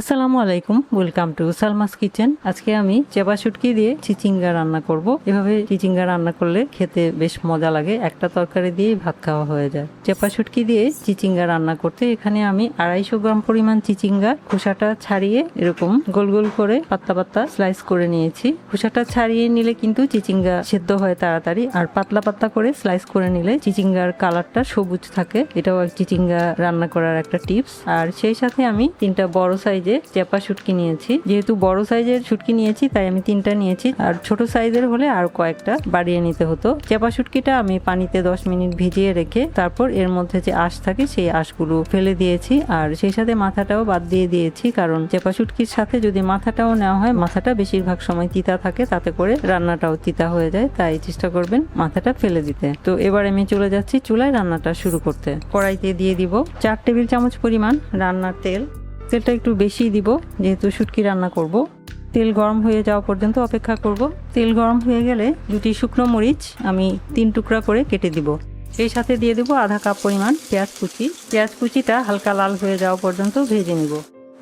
আসসালামু আলাইকুম welcome to Salma's kitchen আজকে আমি চেপা শুটকি দিয়ে চিচিঙ্গা রান্না করব। এভাবে চিচিঙ্গা রান্না করলে খেতে বেশ মজা লাগে। একটা তরকারি দিয়েই ভাত খাওয়া হয়ে যায়। চেপা শুটকি দিয়ে চিচিঙ্গা রান্না করতে এখানে আমি আড়াইশো গ্রাম পরিমাণ চিচিঙ্গা, খোসাটা ছাড়িয়ে এরকম গোল গোল করে পাত্তা পাতলা স্লাইস করে নিয়েছি। খোসাটা ছাড়িয়ে নিলে কিন্তু চিচিঙ্গা সেদ্ধ হয় তাড়াতাড়ি। আর পাতলা পাতলা করে স্লাইস করে নিলে চিচিঙ্গার কালারটা সবুজ থাকে। এটাও চিচিঙ্গা রান্না করার একটা টিপস আর সেই সাথে আমি তিনটা বড় সাইজের চেপা শুটকি নিয়েছি। যেহেতু বড় সাইজের শুটকি নিয়েছি, তাই আমি তিনটা নিয়েছি। আর ছোট সাইজের হলে আর কয়েকটা বাড়িয়ে নিতে হতো। চেপা শুটকিটা আমি পানিতে দশ মিনিট ভিজিয়ে রেখে, তারপর এর মধ্যে যে আঁশ থাকে, সেই আঁশগুলো ফেলে দিয়েছি। আর সেই সাথে মাথাটাও বাদ দিয়ে দিয়েছি, কারণ চেপা শুটকির সাথে যদি মাথাটাও নেওয়া হয়, মাথাটা বেশিরভাগ সময় তিতা থাকে, তাতে করে রান্নাটাও তিতা হয়ে যায়। তাই চেষ্টা করবেন মাথাটা ফেলে দিতে। তো এবার আমি চলে যাচ্ছি চুলায় রান্নাটা শুরু করতে। কড়াইতে দিয়ে দিব চার টেবিল চামচ পরিমাণ রান্নার তেল। তেলটা একটু বেশি দিব, যেহেতু শুটকি রান্না করব। তেল গরম হয়ে যাওয়া পর্যন্ত অপেক্ষা করব। তেল গরম হয়ে গেলে দুটি শুকনো মরিচ আমি তিন টুকরা করে কেটে দিব। সেই সাথে দিয়ে দেবো আধা কাপ পরিমাণ পেঁয়াজ কুচি। পেঁয়াজ কুচিটা হালকা লাল হয়ে যাওয়া পর্যন্ত ভেজে নিব।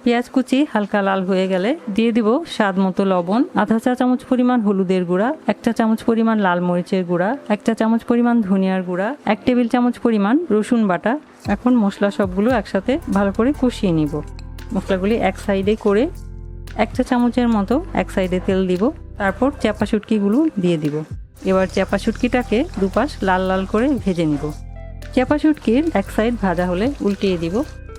পেঁয়াজ কুচি হালকা লাল হয়ে গেলে দিয়ে দিব স্বাদ মতো লবণ, আধা চা চামচ পরিমাণ হলুদের গুঁড়া, এক চা চামচ পরিমাণ লাল মরিচের গুঁড়া, এক চা চামচ পরিমাণ ধনিয়ার গুঁড়া, এক টেবিল চামচ পরিমাণ রসুন বাটা। এখন মশলা সবগুলো একসাথে ভালো করে কষিয়ে নিব। মশলাগুলি এক সাইডে করে এক চা চামচের মতো এক সাইডে তেল দিব। তারপর চাপা শুটকিগুলো দিয়ে দিব। এবার চাপা শুটকিটাকে দুপাশ লাল লাল করে ভেজে নিব। চ্যাপা শুটকির এক সাইড ভাজা হলে উল্টিয়ে দিব।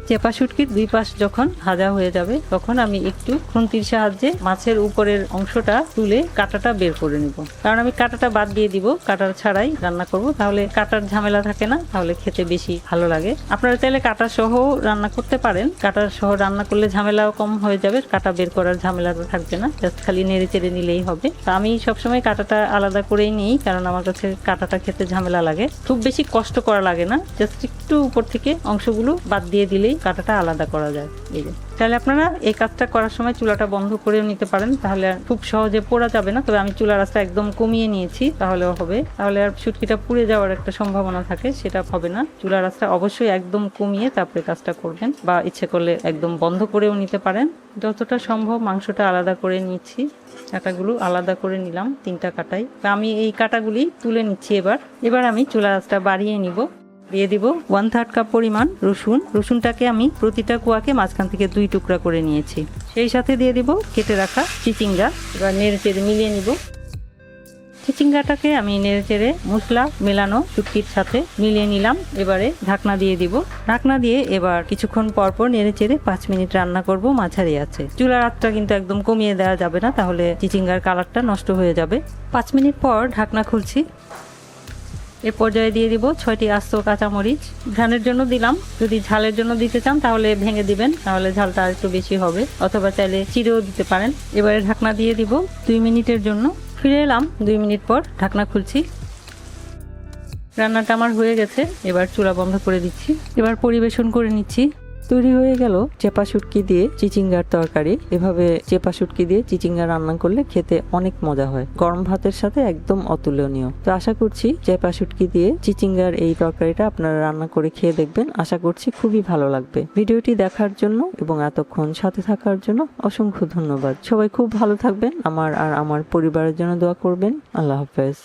চেপা শুটকির দুই পাশ যখন ভাজা হয়ে যাবে, তখন আমি একটু খুন্তির সাহায্যে মাছের উপরের অংশটা তুলে কাঁটাটা বের করে নিব। কারণ আমি কাঁটাটা বাদ দিয়ে দিব, কাটার ছাড়াই রান্না করব। তাহলে কাটার ঝামেলা থাকে না, তাহলে খেতে বেশি ভালো লাগে। আপনারা চাইলে কাটা সহ রান্না করতে পারেন। কাটার সহ রান্না করলে ঝামেলাও কম হয়ে যাবে, কাটা বের করার ঝামেলাটা থাকবে না। জাস্ট খালি নেড়ে চেড়ে নিলেই হবে। তো আমি সবসময় কাটাটা আলাদা করেই নিই, কারণ আমার কাছে কাটাটা খেতে ঝামেলা লাগে। খুব বেশি কষ্ট করা লাগে না, জাস্ট একটু উপর থেকে অংশগুলো বাদ দিয়ে দিলেই কাটাটা আলাদা করা যায়। এই যে। তাহলে আপনারা এই কাজটা করার সময় চুলাটা বন্ধ করেও নিতে পারেন, তাহলে খুব সহজে পোড়া যাবে না। তবে আমি চুলার রাস্তা একদম কমিয়ে নিয়েছি, তাহলেও হবে। তাহলে আর শুটকিটা পুড়ে যাওয়ার একটা সম্ভাবনা থাকে, সেটা হবে না। চুলার রাস্তা অবশ্যই একদম কমিয়ে তারপরে কাজটা করবেন, বা ইচ্ছে করলে একদম বন্ধ করেও নিতে পারেন। যতটা সম্ভব মাংসটা আলাদা করে নিচ্ছি। কাটাগুলো আলাদা করে নিলাম, তিনটা কাটাই। আমি এই কাটাগুলি তুলে নিচ্ছি এবার। এবার আমি চুলা রাস্তা বাড়িয়ে নিব। দিয়ে দিব ওয়ান থার্ড কাপ পরিমাণ রসুন। রসুনটাকে আমি প্রতিটা কুয়াকে মাঝখান থেকে দুই টুকরা করে নিয়েছি। সেই সাথে দিয়ে দিব কেটে রাখা চিচিঙ্গা। এবার নেড়ে চেড়ে মিলিয়ে নিব। চিচিঙ্গাটাকে আমি নেড়ে চেড়ে মশলা মেলানো শুটকির সাথে মিলিয়ে নিলাম। এবারে ঢাকনা দিয়ে দিব। ঢাকনা দিয়ে এবার কিছুক্ষণ পর পর নেড়ে চেড়ে পাঁচ মিনিট রান্না করব মাঝারি আছে। চুলার আঁচটা কিন্তু একদম কমিয়ে দেওয়া যাবে না, তাহলে চিচিঙ্গার কালারটা নষ্ট হয়ে যাবে। পাঁচ মিনিট পর ঢাকনা খুলছি। এ পর্যায়ে দিয়ে দিব ছয়টি আস্ত কাঁচামরিচ। ধানের জন্য দিলাম। যদি ঝালের জন্য দিতে চান, তাহলে ভেঙে দিবেন, তাহলে ঝালটা একটু বেশি হবে, অথবা চাইলে চিরেও দিতে পারেন। এবারে ঢাকনা দিয়ে দিব দুই মিনিটের জন্য। ফিরে এলাম দুই মিনিট পর, ঢাকনা খুলছি। রান্নাটা আমার হয়ে গেছে, এবার চুলা বন্ধ করে দিচ্ছি। এবার পরিবেশন করে নিচ্ছি। তৈরি হয়ে গেল চেপা শুটকি দিয়ে চিচিঙ্গার তরকারি। এভাবে চেপা শুটকি দিয়ে চিচিঙ্গা রান্না করলে খেতে অনেক মজা হয়। গরম ভাতের সাথে একদম অতুলনীয়। তো আশা করছি চেপা শুটকি দিয়ে চিচিঙ্গার এই তরকারিটা আপনারা রান্না করে খেয়ে দেখবেন। আশা করছি খুবই ভালো লাগবে। ভিডিওটি দেখার জন্য এবং এতক্ষণ সাথে থাকার জন্য অসংখ্য ধন্যবাদ। সবাই খুব ভালো থাকবেন। আমার আর আমার পরিবারের জন্য দোয়া করবেন। আল্লাহ হাফেজ।